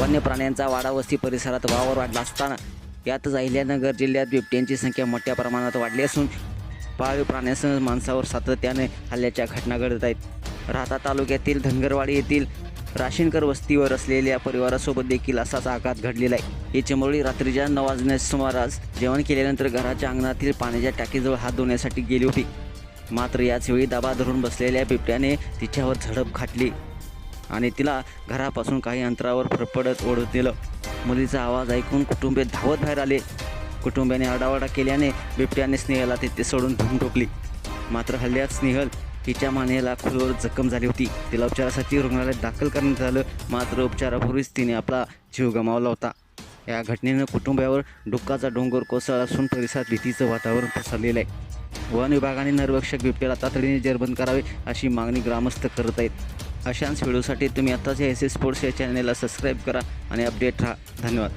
वन्य प्राण्यांचा वाडा वस्ती परिसरात वावर वाढला असताना यातच अहिल्यानगर जिल्ह्यात बिबट्यांची संख्या मोठ्या प्रमाणात वाढली असून पाळीव प्राण्यांसह माणसावर सातत्याने हल्ल्याच्या घटना घडत आहेत. राहता तालुक्यातील धनगरवाडी येथील राशीनकर वस्तीवर असलेल्या परिवारासोबत देखील असाच आघात घडलेला आहे. ही चिमुरळी रात्रीच्या नऊ वाजण्याच्या सुमारास जेवण केल्यानंतर घराच्या अंगणातील पाण्याच्या टाकीजवळ हात धुण्यासाठी गेली होती. मात्र याचवेळी दाबा धरून बसलेल्या बिबट्याने तिच्यावर झडप घातली. आणि तिला घरापासून काही अंतरावर फरफडत ओढत दिलं मुलीचा आवाज ऐकून कुटुंबे धावत बाहेर आले. कुटुंबियाने आडावाडा केल्याने बिबट्याने स्नेहला तिथे सोडून धुम ठोकली. मात्र हल्ल्यात स्नेहल तिच्या मानेला खोलवर जखम झाली होती. तिला उपचारासाठी रुग्णालयात दाखल करण्यात आलं. मात्र उपचारापूर्वीच तिने आपला जीव गमावला होता. या घटनेनं कुटुंबावर डुक्काचा डोंगर कोसळला असून परिसरात भीतीचं वातावरण पसरलेलं आहे. वन विभागाने नरभक्षक बिबट्याला तातडीने जेरबंद करावे अशी मागणी ग्रामस्थ करत आहेत. अशाच व्हिडिओसाठी तुम्ही आत्ताच एस एस स्पोर्ट्स या चॅनलला सबस्क्राईब करा आणि अपडेट राहा. धन्यवाद.